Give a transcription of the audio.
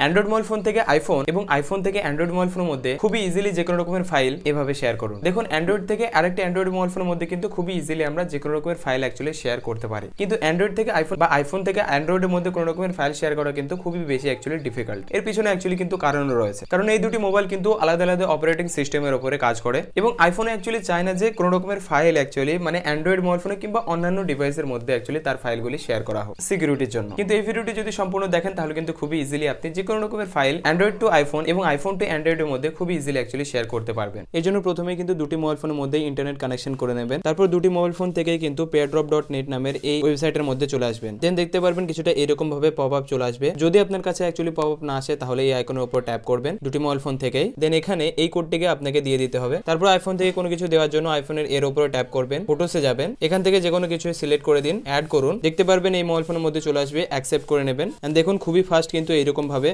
Android mobile phone থেকে iPhone এবং iPhone থেকে অ্যান্ড্রয়েড মোবাইল ফোনের মধ্যে খুবই ইজিলি যে কোনো রকমের ফাইল এভাবে শেয়ার করুন। দেখুন অ্যান্ড্রয়েড থেকে আরেকটা অ্যান্ড্রয়েড মোবাইল ফোনের মধ্যে কিন্তু খুবই ইজিলি আমরা যে কোনো রকমের ফাইল অ্যাকচুয়ালি শেয়ার করতে পারি। কিন্তু অ্যান্ড্রয়েড থেকে আইফোন বা আইফোন থেকে অ্যান্ড্রয়েডের মধ্যে কোনো রকমের ফাইল শেয়ার করা কিন্তু খুবই বেশি অ্যাকচুয়ালি ডিফিকাল্ট এর পিছনে অ্যাকচুয়ালি কিন্তু কারণ রয়েছে। কারণ এই দুটি মোবাইল কিন্তু আলাদা আলাদা অপারেটিং সিস্টেমের উপরে কাজ করে এবং আইফোনে অ্যাকচুয়ালি চায় না যে কোনো রকমের ফাইল অ্যাকচুয়ালি মানে অ্যান্ড্রয়েড মোবাইল ফোনে কিংবা অন্যান্য ডিভাইসের মধ্যে অ্যাকচুয়ালি তার ফাইলগুলি শেয়ার করা হোক সিকিউরিটির জন্য। কিন্তু এই ভিডিওটি যদি সম্পূর্ণ দেখেন তাহলে কিন্তু খুবই ইজিলি আপনি যে কোনো রকমের ফাইল অ্যান্ড্রয়েড টু আইফোন এবং আইফোন টু অ্যান্ড্রয়েডের মধ্যে খুবই ইজিলি অ্যাকচুয়ালি শেয়ার করতে পারবেন। এই জন্য প্রথমে কিন্তু দুটি মোবাইল ফোনের মধ্যে ইন্টারনেট কানেকশন করে নেবেন। তারপর দুটি মোবাইল ফোন থেকেই কিন্তু পেয়ারড্রপ ডট নেট নামের এই ওয়েবসাইটের মধ্যে চলে আসবেন। দেন দেখতে পারবেন কিছুটা এরকম ভাবে পপ আপ চলে আসবে। যদি আপনার কাছে অ্যাকচুয়ালি পপ আপ না আসে, তাহলে এই আইকনের উপর ট্যাপ করবেন দুটি মোবাইল ফোন থেকেই। দেন এখানে এই কোডটিকে আপনাকে দিয়ে দিতে হবে। তারপর আইফোন থেকে কোনো কিছু দেওয়ার জন্য আইফোনের এর উপরে ট্যাপ করবেন। ফটোসে যাবেন। এখান থেকে যে কোনো কিছু সিলেক্ট করে দিন অ্যাড করুন। দেখতে পারবেন এই মোবাইল ফোনের মধ্যে চলে আসবে অ্যাকসেপ্ট করে নেবেন। দেখুন খুবই ফাস্ট কিন্তু এইরকম ভাবে